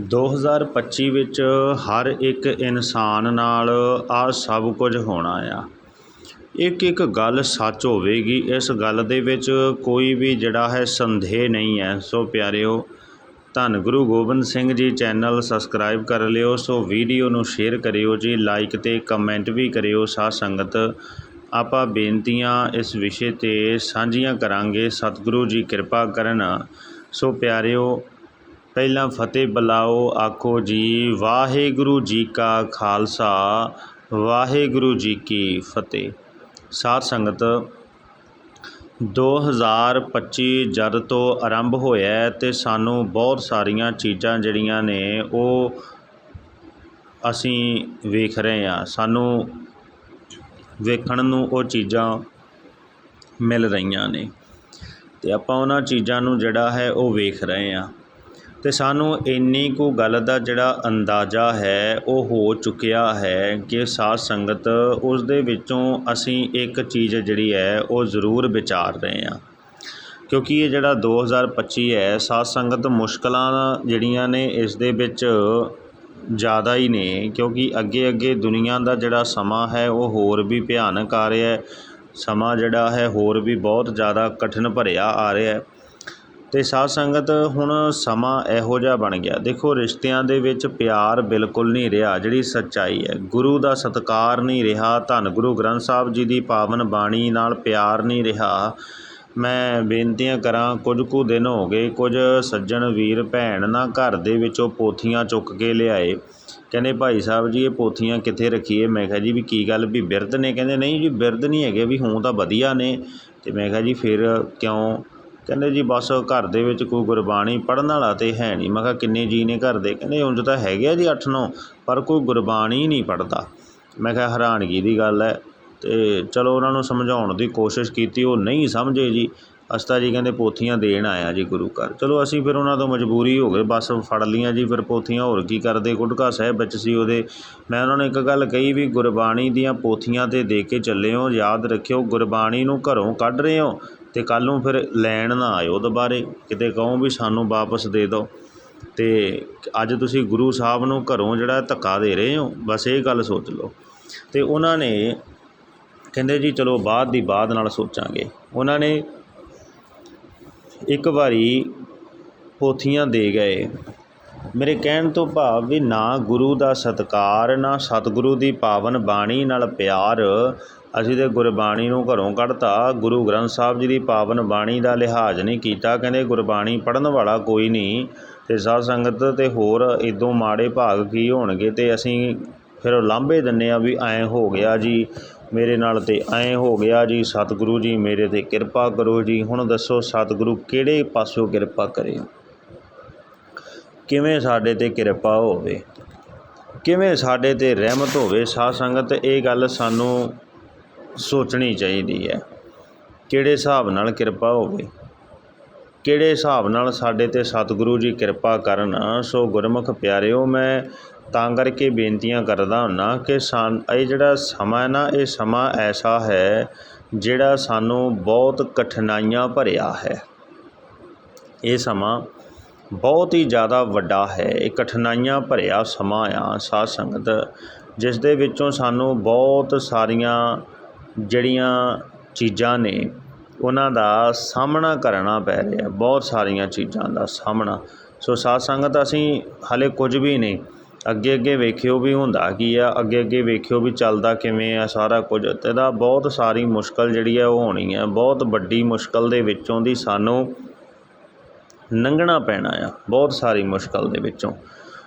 2025 ਵਿੱਚ ਹਰ ਇੱਕ ਇਨਸਾਨ ਨਾਲ ਆਹ ਸਭ ਕੁਝ ਹੋਣਾ ਆ। ਇੱਕ ਇੱਕ ਗੱਲ ਸੱਚ ਹੋਵੇਗੀ, ਇਸ ਗੱਲ ਦੇ ਵਿੱਚ ਕੋਈ ਵੀ ਜਿਹੜਾ ਹੈ ਸੰਦੇਹ ਨਹੀਂ ਹੈ। ਸੋ ਪਿਆਰਿਓ, ਧੰਨ ਗੁਰੂ ਗੋਬਿੰਦ ਸਿੰਘ ਜੀ, ਚੈਨਲ ਸਬਸਕ੍ਰਾਈਬ ਕਰ ਲਿਓ, ਸੋ ਵੀਡੀਓ ਨੂੰ ਸ਼ੇਅਰ ਕਰਿਓ ਜੀ, ਲਾਈਕ ਤੇ ਕਮੈਂਟ ਵੀ ਕਰਿਓ, ਸਾਧ ਸੰਗਤ। ਆਪਾਂ ਬੇਨਤੀਆਂ ਇਸ ਵਿਸ਼ੇ ਤੇ ਸਾਂਝੀਆਂ ਕਰਾਂਗੇ। ਸਤਿਗੁਰੂ ਜੀ ਕਿਰਪਾ ਕਰਨ। ਸੋ ਪਿਆਰਿਓ ਪਹਿਲਾਂ ਫਤਿਹ ਬੁਲਾਓ, ਆਖੋ ਜੀ, ਵਾਹਿਗੁਰੂ ਜੀ ਕਾ ਖਾਲਸਾ, ਵਾਹਿਗੁਰੂ ਜੀ ਕੀ ਫਤਿਹ। ਸਾਧ ਸੰਗਤ 2025 ਜਦ ਤੋਂ ਆਰੰਭ ਹੋਇਆ ਹੈ ਤੇ ਸਾਨੂੰ ਬਹੁਤ ਸਾਰੀਆਂ ਚੀਜ਼ਾਂ ਜਿਹੜੀਆਂ ਨੇ ਉਹ ਅਸੀਂ ਵੇਖ ਰਹੇ ਹਾਂ। ਸਾਨੂੰ ਵੇਖਣ ਨੂੰ ਉਹ ਚੀਜ਼ਾਂ ਮਿਲ ਰਹੀਆਂ ਨੇ ਤੇ ਆਪਾਂ ਉਹਨਾਂ ਚੀਜ਼ਾਂ ਨੂੰ ਜਿਹੜਾ ਹੈ ਉਹ ਵੇਖ ਰਹੇ ਹਾਂ। ਅਤੇ ਸਾਨੂੰ ਇੰਨੀ ਕੁ ਗੱਲ ਦਾ ਜਿਹੜਾ ਅੰਦਾਜ਼ਾ ਹੈ, ਉਹ ਹੋ ਚੁੱਕਿਆ ਹੈ ਕਿ ਸਾਧ ਸੰਗਤ ਉਸ ਦੇ ਵਿੱਚੋਂ ਅਸੀਂ ਇੱਕ ਚੀਜ਼ ਜਿਹੜੀ ਹੈ, ਉਹ ਜ਼ਰੂਰ ਵਿਚਾਰ ਰਹੇ ਹਾਂ। ਕਿਉਂਕਿ ਇਹ ਜਿਹੜਾ 2025 ਹੈ, ਸਾਧ ਸੰਗਤ ਮੁਸ਼ਕਲਾਂ ਜਿਹੜੀਆਂ ਨੇ, ਇਸ ਦੇ ਵਿੱਚ ਜ਼ਿਆਦਾ ਹੀ ਨੇ। ਕਿਉਂਕਿ ਅੱਗੇ ਅੱਗੇ ਦੁਨੀਆ ਦਾ ਜਿਹੜਾ ਸਮਾਂ ਹੈ, ਉਹ ਹੋਰ ਵੀ ਭਿਆਨਕ ਆ ਰਿਹਾ ਸਮਾਂ ਜਿਹੜਾ ਹੈ, ਹੋਰ ਵੀ ਬਹੁਤ ਜ਼ਿਆਦਾ ਕਠਿਨ ਭਰਿਆ ਆ ਰਿਹਾ ਅਤੇ ਤੇ ਸਾਧ ਸੰਗਤ, ਹੁਣ ਸਮਾਂ ਇਹੋ ਜਿਹਾ ਬਣ ਗਿਆ। ਦੇਖੋ, ਰਿਸ਼ਤਿਆਂ ਦੇ ਵਿੱਚ ਪਿਆਰ ਬਿਲਕੁਲ ਨਹੀਂ ਰਿਹਾ, ਜਿਹੜੀ ਸੱਚਾਈ ਹੈ। ਗੁਰੂ ਦਾ ਸਤਿਕਾਰ ਨਹੀਂ ਰਿਹਾ, ਧੰਨ ਗੁਰੂ ਗ੍ਰੰਥ ਸਾਹਿਬ ਜੀ ਦੀ ਪਾਵਨ ਬਾਣੀ ਨਾਲ ਪਿਆਰ ਨਹੀਂ ਰਿਹਾ। ਮੈਂ ਬੇਨਤੀਆਂ ਕਰਾਂ, ਕੁਝ ਕੁ ਦਿਨ ਹੋ ਗਏ, ਕੁਝ ਸੱਜਣ ਵੀਰ ਭੈਣ ਨਾ ਘਰ ਦੇ ਵਿੱਚੋਂ ਪੋਥੀਆਂ ਚੁੱਕ ਕੇ ਲਿਆਏ। ਕਹਿੰਦੇ, ਭਾਈ ਸਾਹਿਬ ਜੀ, ਇਹ ਪੋਥੀਆਂ ਕਿੱਥੇ ਰੱਖੀਏ? ਮੈਂ ਕਿਹਾ, ਜੀ, ਵੀ ਕੀ ਗੱਲ, ਵੀ ਬਿਰਧ ਨੇ? ਕਹਿੰਦੇ, ਨਹੀਂ ਜੀ, ਬਿਰਧ ਨਹੀਂ ਹੈਗੇ, ਵੀ ਹੋਂ ਤਾਂ ਵਧੀਆ ਨੇ। ਤੇ ਮੈਂ ਕਿਹਾ, ਜੀ, ਫਿਰ ਕਿਉਂ ਕਹਿੰਦੇ ਜੀ ਬਸ ਘਰ ਦੇ ਵਿੱਚ ਕੋਈ ਗੁਰਬਾਣੀ ਪੜ੍ਹਨ ਵਾਲਾ ਤਾਂ ਹੈ ਨਹੀਂ। ਮੈਂ ਕਿਹਾ ਕਿੰਨੇ ਜੀ ਨੇ ਘਰ ਦੇ? ਕਹਿੰਦੇ ਉਂਝ ਤਾਂ ਹੈਗੇ ਆ ਜੀ 8-9 ਪਰ ਕੋਈ ਗੁਰਬਾਣੀ ਨਹੀਂ ਪੜ੍ਹਦਾ। ਮੈਂ ਕਿਹਾ ਹੈਰਾਨਗੀ ਦੀ ਗੱਲ ਹੈ ਅਤੇ ਚਲੋ ਉਹਨਾਂ ਨੂੰ ਸਮਝਾਉਣ ਦੀ ਕੋਸ਼ਿਸ਼ ਕੀਤੀ, ਉਹ ਨਹੀਂ ਸਮਝੇ ਜੀ। ਅਸਤਾ ਜੀ ਕਹਿੰਦੇ ਪੋਥੀਆਂ ਦੇਣ ਆਇਆ ਜੀ ਗੁਰੂ ਘਰ। ਚਲੋ ਅਸੀਂ ਫਿਰ ਉਹਨਾਂ ਤੋਂ ਮਜਬੂਰੀ ਹੋ ਗਏ, ਬਸ ਫੜ ਲੀਆਂ ਜੀ ਫਿਰ ਪੋਥੀਆਂ, ਹੋਰ ਕੀ ਕਰਦੇ? ਗੁਟਕਾ ਸਾਹਿਬ ਵਿੱਚ ਸੀ ਉਹਦੇ। ਮੈਂ ਉਹਨਾਂ ਨੂੰ ਇੱਕ ਗੱਲ ਕਹੀ ਵੀ ਗੁਰਬਾਣੀ ਦੀਆਂ ਪੋਥੀਆਂ ਤੇ ਦੇ ਕੇ ਚੱਲੇ ਹੋ, ਯਾਦ ਰੱਖਿਓ, ਗੁਰਬਾਣੀ ਨੂੰ ਘਰੋਂ ਕੱਢ ਰਹੇ ਹੋ। ਅਤੇ ਕੱਲ੍ਹ ਨੂੰ ਫਿਰ ਲੈਣ ਨਾ ਆਇਓ ਦੁਬਾਰੇ। ਕਿਤੇ ਕਹੋ ਵੀ ਸਾਨੂੰ ਵਾਪਸ ਦੇ ਦਿਓ। ਅਤੇ ਅੱਜ ਤੁਸੀਂ ਗੁਰੂ ਸਾਹਿਬ ਨੂੰ ਘਰੋਂ ਜਿਹੜਾ ਧੱਕਾ ਦੇ ਰਹੇ ਹੋ, ਬਸ ਇਹ ਗੱਲ ਸੋਚ ਲਓ। ਅਤੇ ਉਹਨਾਂ ਨੇ ਕਹਿੰਦੇ ਜੀ, ਚਲੋ ਬਾਅਦ ਦੀ ਬਾਅਦ ਨਾਲ ਸੋਚਾਂਗੇ। ਉਹਨਾਂ ਨੇ ਇੱਕ ਵਾਰੀ ਪੋਥੀਆਂ ਦੇ ਗਏ। ਮੇਰੇ ਕਹਿਣ ਤੋਂ ਭਾਵ ਵੀ ਨਾ ਗੁਰੂ ਦਾ ਸਤਕਾਰ, ਨਾ ਸਤਿਗੁਰੂ ਦੀ ਪਾਵਨ ਬਾਣੀ ਨਾਲ ਪਿਆਰ ਅਸੀਂ ਤੇ ਗੁਰਬਾਣੀ ਨੂੰ ਘਰੋਂ ਕੱਢਤਾ। ਗੁਰੂ ਗ੍ਰੰਥ ਸਾਹਿਬ ਜੀ ਦੀ ਪਾਵਨ ਬਾਣੀ ਦਾ ਲਿਹਾਜ਼ ਨਹੀਂ ਕੀਤਾ। ਕਹਿੰਦੇ, ਗੁਰਬਾਣੀ ਪੜਨ ਵਾਲਾ ਕੋਈ ਨਹੀਂ ਤੇ ਸਾਧ ਸੰਗਤ ਤੇ ਹੋਰ ਇਦੋਂ ਮਾੜੇ ਭਾਗ ਕੀ ਹੋਣਗੇ? ਤੇ ਅਸੀਂ ਫਿਰ ਲਾਂਭੇ ਦਿੰਨੇ ਆ ਵੀ ਐਂ ਹੋ ਗਿਆ ਜੀ, ਮੇਰੇ ਨਾਲ ਤੇ ਐਂ ਹੋ ਗਿਆ ਜੀ। ਸਤਿਗੁਰੂ ਜੀ, ਮੇਰੇ ਤੇ ਕਿਰਪਾ ਕਰੋ ਜੀ। ਹੁਣ ਦੱਸੋ, ਸਤਿਗੁਰੂ ਕਿਹੜੇ ਪਾਸੋਂ ਕਿਰਪਾ ਕਰੇ? ਕਿਵੇਂ ਸਾਡੇ ਤੇ ਕਿਰਪਾ ਹੋਵੇ? ਕਿਵੇਂ ਸਾਡੇ ਤੇ ਰਹਿਮਤ ਹੋਵੇ? ਸਾਧ ਸੰਗਤ ਇਹ ਗੱਲ ਸਾਨੂੰ ਸੋਚਣੀ ਚਾਹੀਦੀ ਹੈ। ਕਿਹੜੇ ਹਿਸਾਬ ਨਾਲ ਕਿਰਪਾ ਹੋਵੇ? ਕਿਹੜੇ ਹਿਸਾਬ ਨਾਲ ਸਾਡੇ ਤੇ ਸਤਿਗੁਰੂ ਜੀ ਕਿਰਪਾ ਕਰਨ? ਸੋ ਗੁਰਮੁਖ ਪਿਆਰਿਓ, ਮੈਂ ਤਾਂ ਕਰਕੇ ਬੇਨਤੀਆਂ ਕਰਦਾ ਹੁੰਨਾ ਕਿ ਸਾਨ, ਇਹ ਜਿਹੜਾ ਸਮਾਂ ਹੈ ਨਾ, ਇਹ ਸਮਾਂ ਐਸਾ ਹੈ ਜਿਹੜਾ ਸਾਨੂੰ ਬਹੁਤ ਕਠਿਨਾਈਆਂ ਭਰਿਆ ਹੈ। ਇਹ ਸਮਾਂ ਬਹੁਤ ਹੀ ਜ਼ਿਆਦਾ ਵੱਡਾ ਹੈ। ਇਹ ਕਠਿਨਾਈਆਂ ਭਰਿਆ ਸਮਾਂ ਆ, ਸਾਧ ਸੰਗਤ, ਜਿਸ ਦੇ ਵਿੱਚੋਂ ਸਾਨੂੰ ਬਹੁਤ ਸਾਰੀਆਂ ਜਿਹੜੀਆਂ ਚੀਜ਼ਾਂ ਨੇ, ਉਹਨਾਂ ਦਾ ਸਾਹਮਣਾ ਕਰਨਾ ਪੈ ਰਿਹਾ, ਬਹੁਤ ਸਾਰੀਆਂ ਚੀਜ਼ਾਂ ਦਾ ਸਾਹਮਣਾ। ਸੋ ਸਾਧ ਸੰਗਤ ਅਸੀਂ ਹਾਲੇ ਕੁਝ ਵੀ ਨਹੀਂ ਅੱਗੇ ਅੱਗੇ ਵੇਖਿਓ ਵੀ ਹੁੰਦਾ ਕੀ ਆ ਅੱਗੇ ਅੱਗੇ ਵੇਖਿਓ ਵੀ ਚੱਲਦਾ ਕਿਵੇਂ ਆ ਸਾਰਾ ਕੁਝ। ਤੇ ਦਾ ਬਹੁਤ ਸਾਰੀ ਮੁਸ਼ਕਲ ਜਿਹੜੀ ਆ ਉਹ ਹੋਣੀ ਹੈ ਬਹੁਤ ਵੱਡੀ ਮੁਸ਼ਕਲ ਦੇ ਵਿੱਚੋਂ ਦੀ ਸਾਨੂੰ ਲੰਘਣਾ ਪੈਣਾ ਆ, ਬਹੁਤ ਸਾਰੀ ਮੁਸ਼ਕਲ ਦੇ ਵਿੱਚੋਂ।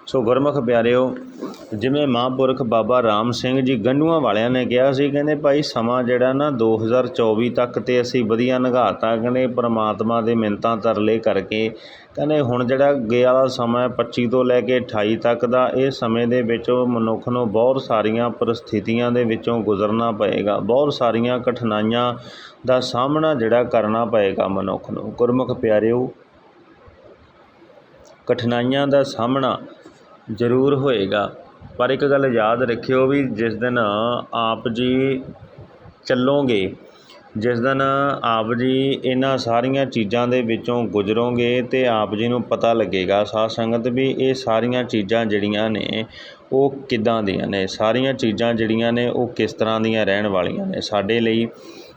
ਸੋ ਗੁਰਮੁਖ ਪਿਆਰਿਓ, ਜਿਵੇਂ ਮਹਾਂਪੁਰਖ ਬਾਬਾ ਰਾਮ ਸਿੰਘ ਜੀ ਗੰਡੂਆਂ ਵਾਲਿਆਂ ਨੇ ਕਿਹਾ ਸੀ, ਕਹਿੰਦੇ ਭਾਈ ਸਮਾਂ ਜਿਹੜਾ ਨਾ 2024 ਤੱਕ ਤੇ ਅਸੀਂ ਵਧੀਆ ਨਿਘਾਤਾ ਕਹਿੰਦੇ ਪ੍ਰਮਾਤਮਾ ਦੇ ਮਿੰਤਾਂ ਤਰਲੇ ਕਰਕੇ, ਕਹਿੰਦੇ ਹੁਣ ਜਿਹੜਾ ਗਿਆ ਵਾਲਾ ਸਮਾਂ 25 ਤੋਂ ਲੈ ਕੇ 28 ਤੱਕ ਦਾ, ਇਹ ਸਮੇਂ ਦੇ ਵਿੱਚ ਮਨੁੱਖ ਨੂੰ ਬਹੁਤ ਸਾਰੀਆਂ ਪਰਿਸਥਿਤੀਆਂ ਦੇ ਵਿੱਚੋਂ ਗੁਜ਼ਰਨਾ ਪਏਗਾ, ਬਹੁਤ ਸਾਰੀਆਂ ਕਠਿਨਾਈਆਂ ਦਾ ਸਾਹਮਣਾ ਜਿਹੜਾ ਕਰਨਾ ਪਏਗਾ ਮਨੁੱਖ ਨੂੰ। ਗੁਰਮੁਖ ਪਿਆਰਿਓ, ਕਠਿਨਾਈਆਂ ਦਾ ਸਾਹਮਣਾ ਜ਼ਰੂਰ ਹੋਏਗਾ। ਪਰ ਇੱਕ ਗੱਲ ਯਾਦ ਰੱਖਿਓ ਵੀ ਜਿਸ ਦਿਨ ਆਪ ਜੀ ਚੱਲੋਗੇ, ਜਿਸ ਦਿਨ ਆਪ ਜੀ ਇਹਨਾਂ ਸਾਰੀਆਂ ਚੀਜ਼ਾਂ ਦੇ ਵਿੱਚੋਂ ਗੁਜ਼ਰੋਗੇ ਅਤੇ ਆਪ ਜੀ ਨੂੰ ਪਤਾ ਲੱਗੇਗਾ, ਸਾਧ ਸੰਗਤ ਵੀ ਇਹ ਸਾਰੀਆਂ ਚੀਜ਼ਾਂ ਜਿਹੜੀਆਂ ਨੇ ਉਹ ਕਿੱਦਾਂ ਦੀਆਂ ਨੇ? ਸਾਰੀਆਂ ਚੀਜ਼ਾਂ ਜਿਹੜੀਆਂ ਨੇ ਉਹ ਕਿਸ ਤਰ੍ਹਾਂ ਦੀਆਂ ਰਹਿਣ ਵਾਲੀਆਂ ਨੇ? ਸਾਡੇ ਲਈ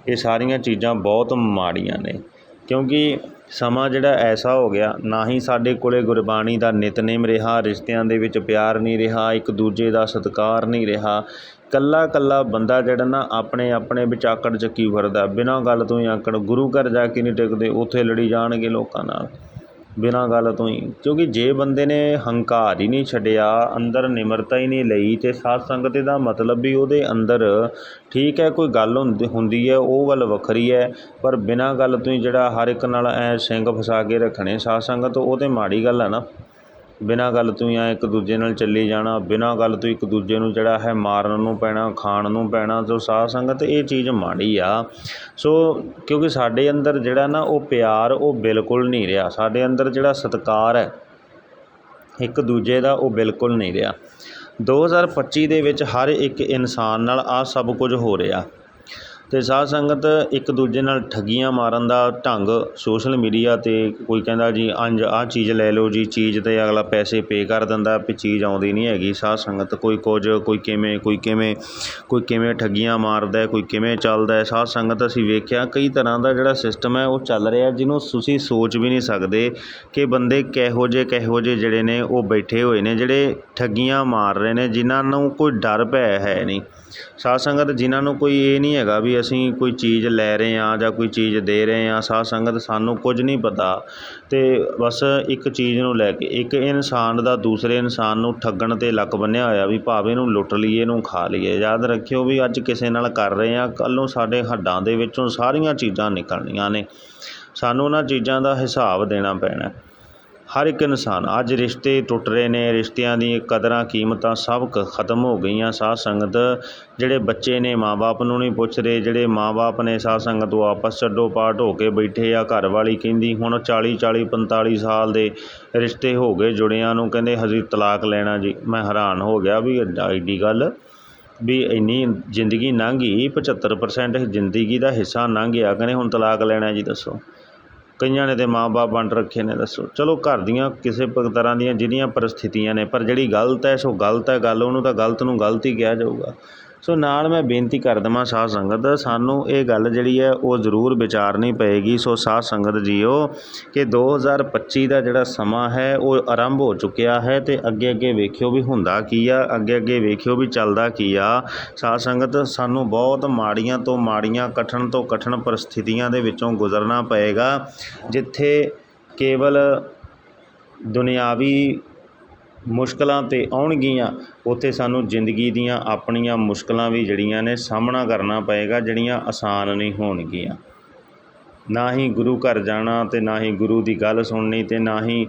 ਇਹ ਸਾਰੀਆਂ ਚੀਜ਼ਾਂ ਬਹੁਤ ਮਾੜੀਆਂ ਨੇ। ਕਿਉਂਕਿ ਸਮਾਂ ਜਿਹੜਾ ਐਸਾ ਹੋ ਗਿਆ, ਨਾ ਹੀ ਸਾਡੇ ਕੋਲੇ ਗੁਰਬਾਣੀ ਦਾ ਨਿਤਨੇਮ ਰਿਹਾ, ਰਿਸ਼ਤਿਆਂ ਦੇ ਵਿੱਚ ਪਿਆਰ ਨਹੀਂ ਰਿਹਾ, ਇੱਕ ਦੂਜੇ ਦਾ ਸਤਿਕਾਰ ਨਹੀਂ ਰਿਹਾ। ਕੱਲਾ ਕੱਲਾ ਬੰਦਾ ਜਿਹੜਾ ਨਾ, ਆਪਣੇ ਆਪਣੇ ਵਿੱਚ ਆਕੜ ਚੱਕੀ ਫਿਰਦਾ? ਬਿਨਾਂ ਗੱਲ ਤੋਂ ਹੀ ਆਕੜ ਗੁਰੂ ਘਰ ਜਾ ਕੇ ਨਹੀਂ ਟਿਕਦੇ, ਉੱਥੇ ਲੜੀ ਜਾਣਗੇ ਲੋਕਾਂ ਨਾਲ। ਬਿਨਾਂ ਗੱਲ ਤੋਂ ਹੀ। ਕਿਉਂਕਿ ਜੇ ਬੰਦੇ ਨੇ ਹੰਕਾਰ ਹੀ ਨਹੀਂ ਛੱਡਿਆ, ਅੰਦਰ ਨਿਮਰਤਾ ਹੀ ਨਹੀਂ ਲਈ ਤੇ ਸਾਧ ਸੰਗਤ ਦਾ ਮਤਲਬ ਵੀ ਉਹਦੇ ਅੰਦਰ ਠੀਕ ਹੈ, ਕੋਈ ਗੱਲ ਹੁੰਦੀ ਹੁੰਦੀ ਹੈ, ਉਹ ਗੱਲ ਵੱਖਰੀ ਹੈ, ਪਰ ਬਿਨਾਂ ਗੱਲ ਤੋਂ ਹੀ ਜਿਹੜਾ ਹਰ ਇੱਕ ਨਾਲ ਐ ਸਿੰਘ ਫਸਾ ਕੇ ਰੱਖਣੇ ਸਾਧ ਸੰਗਤ, ਉਹ ਤਾਂ ਮਾੜੀ ਗੱਲ ਹੈ ਨਾ। ਬਿਨਾਂ ਗੱਲ ਤੋਂ ਹੀ ਐ ਇੱਕ ਦੂਜੇ ਨਾਲ ਚੱਲੀ ਜਾਣਾ, ਬਿਨਾਂ ਗੱਲ ਤੋਂ ਇੱਕ ਦੂਜੇ ਨੂੰ ਜਿਹੜਾ ਹੈ ਮਾਰਨ ਨੂੰ ਪੈਣਾ, ਖਾਣ ਨੂੰ ਪੈਣਾ, ਸੋ ਸਾਧ ਸੰਗਤ ਇਹ ਚੀਜ਼ ਮਾੜੀ ਆ। ਸੋ ਕਿਉਂਕਿ ਸਾਡੇ ਅੰਦਰ ਜਿਹੜਾ ਨਾ ਉਹ ਪਿਆਰ ਉਹ ਬਿਲਕੁਲ ਨਹੀਂ ਰਿਹਾ। ਸਾਡੇ ਅੰਦਰ ਜਿਹੜਾ ਸਤਿਕਾਰ ਹੈ, ਇੱਕ ਦੂਜੇ ਦਾ ਉਹ ਬਿਲਕੁਲ ਨਹੀਂ ਰਿਹਾ। 2025 ਦੇ ਵਿੱਚ ਹਰ ਇੱਕ ਇਨਸਾਨ ਨਾਲ ਆ ਸਭ ਕੁਝ ਹੋ ਰਿਹਾ। ਅਤੇ ਸਾਧ ਸੰਗਤ ਇੱਕ ਦੂਜੇ ਨਾਲ ਠੱਗੀਆਂ ਮਾਰਨ ਦਾ ਢੰਗ ਸੋਸ਼ਲ ਮੀਡੀਆ ਤੇ ਕੋਈ ਕਹਿੰਦਾ ਜੀ, ਅੰਜ ਆਹ ਚੀਜ਼ ਲੈ ਲਓ ਜੀ, ਚੀਜ਼ ਤੇ ਅਗਲਾ ਪੈਸੇ ਪੇ ਕਰ ਦਿੰਦਾ, ਵੀ ਚੀਜ਼ ਆਉਂਦੀ ਨਹੀਂ ਹੈਗੀ। ਸਾਧ ਸੰਗਤ ਕੋਈ ਕੁਝ, ਕੋਈ ਕਿਵੇਂ ਕੋਈ ਕਿਵੇਂ ਕੋਈ ਕਿਵੇਂ ਠੱਗੀਆਂ ਮਾਰਦਾ, ਕੋਈ ਕਿਵੇਂ ਚੱਲਦਾ ਹੈ। ਸਾਧ ਸੰਗਤ ਅਸੀਂ ਵੇਖਿਆ ਕਈ ਤਰ੍ਹਾਂ ਦਾ ਜਿਹੜਾ ਸਿਸਟਮ ਹੈ ਉਹ ਚੱਲ ਰਿਹਾ, ਜਿਹਨੂੰ ਤੁਸੀਂ ਸੋਚ ਵੀ ਨਹੀਂ ਸਕਦੇ ਕਿ ਬੰਦੇ ਕਿਹੋ ਜਿਹੇ ਕਿਹੋ ਜਿਹੇ ਜਿਹੜੇ ਨੇ ਉਹ ਬੈਠੇ ਹੋਏ ਨੇ, ਜਿਹੜੇ ਠੱਗੀਆਂ ਮਾਰ ਰਹੇ ਨੇ, ਜਿਨ੍ਹਾਂ ਨੂੰ ਕੋਈ ਡਰ ਭੈ ਹੈ ਨਹੀਂ। ਸਾਧ ਸੰਗਤ ਜਿਨ੍ਹਾਂ ਨੂੰ ਕੋਈ ਇਹ ਨਹੀਂ ਹੈਗਾ ਵੀ ਅਸੀਂ ਕੋਈ ਚੀਜ਼ ਲੈ ਰਹੇ ਹਾਂ ਜਾਂ ਕੋਈ ਚੀਜ਼ ਦੇ ਰਹੇ ਹਾਂ, ਸਾਧ ਸੰਗਤ ਸਾਨੂੰ ਕੁਝ ਨਹੀਂ ਪਤਾ। ਅਤੇ ਬਸ ਇੱਕ ਚੀਜ਼ ਨੂੰ ਲੈ ਕੇ, ਇੱਕ ਇਨਸਾਨ ਦਾ ਦੂਸਰੇ ਇਨਸਾਨ ਨੂੰ ਠੱਗਣ ਤੇ ਲੱਕ ਬੰਨਿਆ ਹੋਇਆ ਵੀ ਭਾਵੇਂ ਇਹਨੂੰ ਲੁੱਟ ਲਈਏ, ਇਹਨੂੰ ਖਾ ਲਈਏ। ਯਾਦ ਰੱਖਿਓ ਵੀ ਅੱਜ ਕਿਸੇ ਨਾਲ ਕਰ ਰਹੇ ਹਾਂ, ਕੱਲ੍ਹ ਨੂੰ ਸਾਡੇ ਹੱਡਾਂ ਦੇ ਵਿੱਚੋਂ ਸਾਰੀਆਂ ਚੀਜ਼ਾਂ ਨਿਕਲਣੀਆਂ ਨੇ। ਸਾਨੂੰ ਉਹਨਾਂ ਚੀਜ਼ਾਂ ਦਾ ਹਿਸਾਬ ਦੇਣਾ ਪੈਣਾ। ਹਰ ਇੱਕ ਇਨਸਾਨ, ਅੱਜ ਰਿਸ਼ਤੇ ਟੁੱਟ ਰਹੇ ਨੇ, ਰਿਸ਼ਤਿਆਂ ਦੀ ਕਦਰਾਂ ਕੀਮਤਾਂ ਸਭ ਕ ਖਤਮ ਹੋ ਗਈਆਂ। ਸਾਧ ਸੰਗਤ ਜਿਹੜੇ ਬੱਚੇ ਨੇ, ਮਾਂ-ਬਾਪ ਨੂੰ ਨਹੀਂ ਪੁੱਛ ਰਹੇ, ਜਿਹੜੇ ਮਾਂ-ਬਾਪ ਨੇ ਸਾਧ ਸੰਗਤ ਉਹ ਆਪਸ ਛੱਡੋ ਪਾਟ ਹੋ ਕੇ ਬੈਠੇ ਆ, ਘਰ ਵਾਲੀ ਕਹਿੰਦੀ, ਹੁਣ 40 40 45 ਸਾਲ ਦੇ ਰਿਸ਼ਤੇ ਹੋ ਗਏ ਜੁੜਿਆਂ ਨੂੰ। ਕਹਿੰਦੇ, ਹਜੇ ਤਲਾਕ ਲੈਣਾ ਜੀ। ਮੈਂ ਹੈਰਾਨ ਹੋ ਗਿਆ ਵੀ ਐਡਾ, ਐਡੀ ਗੱਲ ਵੀ ਇੰਨੀ ਜ਼ਿੰਦਗੀ ਲੰਘ ਗਈ 75% ਜ਼ਿੰਦਗੀ ਦਾ ਹਿੱਸਾ ਲੰਘ ਗਿਆ। ਕਹਿੰਦੇ, ਹੁਣ ਤਲਾਕ ਲੈਣਾ ਜੀ, ਦੱਸੋ। ਕਈਆਂ ਨੇ ਤੇ ਮਾਂ-ਬਾਪ ਵੰਡ ਰੱਖੇ ਨੇ, ਦੱਸੋ। ਚਲੋ ਘਰ ਦੀਆਂ ਕਿਸੇ ਤਰ੍ਹਾਂ ਦੀਆਂ ਜਿਹੜੀਆਂ ਪਰਿਸਥਿਤੀਆਂ ਨੇ, ਪਰ ਜਿਹੜੀ ਗਲਤ ਹੈ, ਸੋ ਗਲਤ ਹੈ ਗੱਲ, ਉਹਨੂੰ ਤਾਂ ਗਲਤ ਨੂੰ ਗਲਤ ਹੀ ਕਿਹਾ ਜਾਊਗਾ। ਸੋ ਨਾਲ ਮੈਂ ਬੇਨਤੀ ਕਰ ਦੇਵਾਂ ਸਾਧ ਸੰਗਤ, ਸਾਨੂੰ ਇਹ ਗੱਲ ਜਿਹੜੀ ਹੈ ਉਹ ਜ਼ਰੂਰ ਵਿਚਾਰਨੀ ਪਏਗੀ। ਸੋ ਸਾਧ ਸੰਗਤ ਜੀਓ, ਕਿ 2025 ਦਾ ਜਿਹੜਾ ਸਮਾਂ ਹੈ, ਉਹ ਆਰੰਭ ਹੋ ਚੁੱਕਿਆ ਹੈ ਤੇ ਅੱਗੇ ਅੱਗੇ ਵੇਖਿਓ ਵੀ ਹੁੰਦਾ ਕੀ ਆ ਅੱਗੇ ਅੱਗੇ ਵੇਖਿਓ ਵੀ ਚੱਲਦਾ ਕੀ ਆ। ਸਾਧ ਸੰਗਤ, ਸਾਨੂੰ ਬਹੁਤ ਮਾੜੀਆਂ ਤੋਂ ਮਾੜੀਆਂ, ਕਠਿਨ ਤੋਂ ਕਠਿਨ ਪਰਿਸਥਿਤੀਆਂ ਦੇ ਵਿੱਚੋਂ ਗੁਜ਼ਰਨਾ ਪਏਗਾ, ਜਿੱਥੇ ਕੇਵਲ ਦੁਨਿਆਵੀ ਮੁਸ਼ਕਲਾਂ ਤੇ ਆਉਣਗੀਆਂ, ਉੱਥੇ ਸਾਨੂੰ ਜ਼ਿੰਦਗੀ ਦੀਆਂ ਆਪਣੀਆਂ ਮੁਸ਼ਕਲਾਂ ਵੀ ਜਿਹੜੀਆਂ ਨੇ ਸਾਹਮਣਾ ਕਰਨਾ ਪਏਗਾ, ਜਿਹੜੀਆਂ ਆਸਾਨ ਨਹੀਂ ਹੋਣਗੀਆਂ। ਨਾ ਹੀ ਗੁਰੂ ਘਰ ਜਾਣਾ ਅਤੇ ਨਾ ਹੀ ਗੁਰੂ ਦੀ ਗੱਲ ਸੁਣਨੀ ਅਤੇ ਨਾ ਹੀ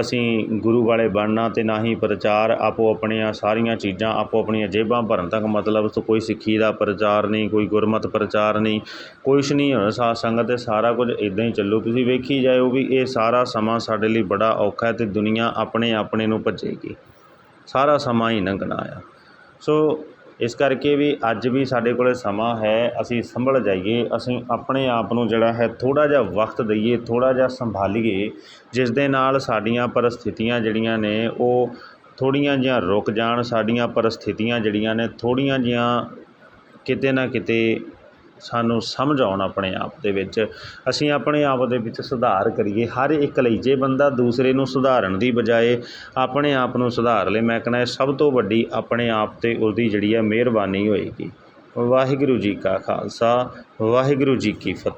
ਅਸੀਂ ਗੁਰੂ ਵਾਲੇ ਬਣਨਾ ਅਤੇ ਨਾ ਹੀ ਪ੍ਰਚਾਰ ਆਪੋ ਆਪਣੀਆਂ ਸਾਰੀਆਂ ਚੀਜ਼ਾਂ ਆਪੋ ਆਪਣੀਆਂ ਜੇਬਾਂ ਭਰਨ ਤੱਕ ਮਤਲਬ ਤੋਂ ਕੋਈ ਸਿੱਖੀ ਦਾ ਪ੍ਰਚਾਰ ਨਹੀਂ, ਕੋਈ ਗੁਰਮਤ ਪ੍ਰਚਾਰ ਨਹੀਂ, ਕੁਛ ਨਹੀਂ ਹੋਣਾ। ਸਾਧ ਸੰਗਤ ਤੇ ਸਾਰਾ ਕੁਝ ਇੱਦਾਂ ਹੀ ਚੱਲੂ। ਤੁਸੀਂ ਵੇਖੀ ਜਾਇਓ ਵੀ ਇਹ ਸਾਰਾ ਸਮਾਂ ਸਾਡੇ ਲਈ ਬੜਾ ਔਖਾ ਹੈ ਤੇ ਦੁਨੀਆ ਆਪਣੇ ਆਪਣੇ ਨੂੰ ਭੱਜੇਗੀ। ਸਾਰਾ ਸਮਾਂ ਹੀ ਲੰਘਣਾ ਆ। ਸੋ ਇਸ ਕਰਕੇ ਵੀ ਅੱਜ ਵੀ ਸਾਡੇ ਕੋਲੇ ਸਮਾਂ ਹੈ, ਅਸੀਂ ਸੰਭਲ ਜਾਈਏ, ਅਸੀਂ ਆਪਣੇ ਆਪ ਨੂੰ ਜਿਹੜਾ ਹੈ ਥੋੜ੍ਹਾ ਜਿਹਾ ਵਕਤ ਦਈਏ, ਥੋੜ੍ਹਾ ਜਿਹਾ ਸੰਭਾਲੀਏ, ਜਿਸ ਦੇ ਨਾਲ ਸਾਡੀਆਂ ਪਰਿਸਥਿਤੀਆਂ ਜਿਹੜੀਆਂ ਨੇ ਉਹ ਥੋੜ੍ਹੀਆਂ ਜਿਹੀਆਂ ਰੁਕ ਜਾਣ, ਸਾਡੀਆਂ ਪਰਿਸਥਿਤੀਆਂ ਜਿਹੜੀਆਂ ਨੇ ਥੋੜ੍ਹੀਆਂ ਜਿਹੀਆਂ ਕਿਤੇ ਨਾ ਕਿਤੇ ਸਾਨੂੰ ਸਮਝ ਆਉਣ ਆਪਣੇ ਆਪ ਦੇ ਵਿੱਚ। ਅਸੀਂ ਆਪਣੇ ਆਪ ਦੇ ਵਿੱਚ ਸੁਧਾਰ ਕਰੀਏ। ਹਰ ਇੱਕ ਲਈ ਜੇ ਬੰਦਾ ਦੂਸਰੇ ਨੂੰ ਸੁਧਾਰਨ ਦੀ ਬਜਾਏ ਆਪਣੇ ਆਪ ਨੂੰ ਸੁਧਾਰ ਲੇ, ਮੈਂ ਕਹਿੰਦਾ ਸਭ ਤੋਂ ਵੱਡੀ ਆਪਣੇ ਆਪ ਤੇ ਉਹਦੀ ਜਿਹੜੀ ਹੈ ਮਿਹਰਬਾਨੀ ਹੋਏਗੀ। ਵਾਹਿਗੁਰੂ ਜੀ ਕਾ ਖਾਲਸਾ, ਵਾਹਿਗੁਰੂ ਜੀ ਕੀ ਫਤਿਹ।